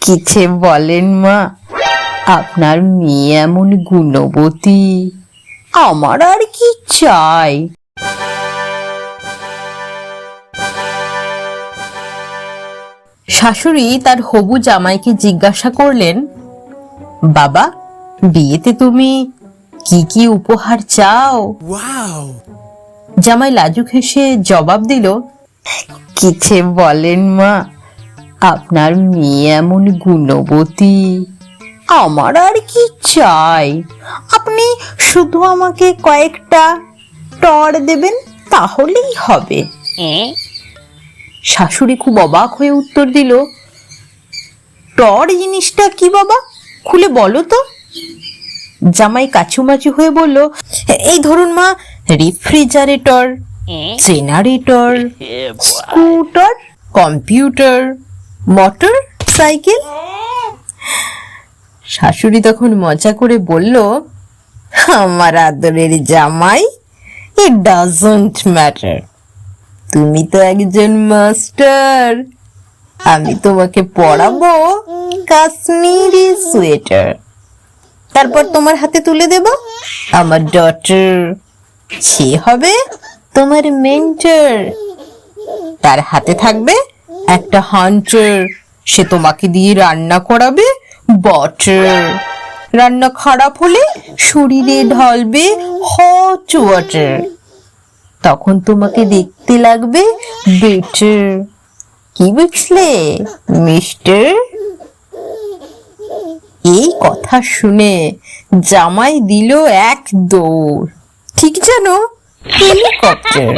কিছে বলেন মা আপনার মেয়ে এমন গুণবতী আমার আর কি চাই? শাশুড়ি তার হবু জামাইকে জিজ্ঞাসা করলেন বাবা বিয়েতে তুমি কি কি উপহার চাও? জামাই লাজুক হেসে জবাব দিল কিছে বলেন মা আপনার মেয়ে এমন গুণবতী। আমার আর কি চাই? আপনি শুধু আমাকে কয়েকটা টর দেবেন তাহলেই হবে। শাশুড়ি খুব অবাক হয়ে উত্তর দিল টর জিনিসটা কি বাবা? খুলে বলো তো। জামাই কাছুমাচু হয়ে বলল এই ধরুন মা refrigerator generator scooter computer motorcycle? শাশুড়ি তখন মজা করে বলল, আমার আদরের জামাই ইট ডাজন্ট ম্যাটার তুমি তো একজন মাস্টার। আমি তোমাকে পড়াবো কাশ্মীরি সোয়েটার। তারপর তোমার হাতে তুলে দেব। আমার ডটার সে হবে তোমার মেন্টর তার হাতে থাকবে একটা হান্টার সে তোমাকে দিয়ে রান্না করাবে বটার রান্না খারাপ হলে শরীরে ঢালবে হট ওয়াটার তখন তোমাকে দেখতে লাগবে বেটার কি বুঝলে মিস্টার এই কথা শুনে জামাই দিল এক দৌড়। ঠিক যেন হেলিকপ্টার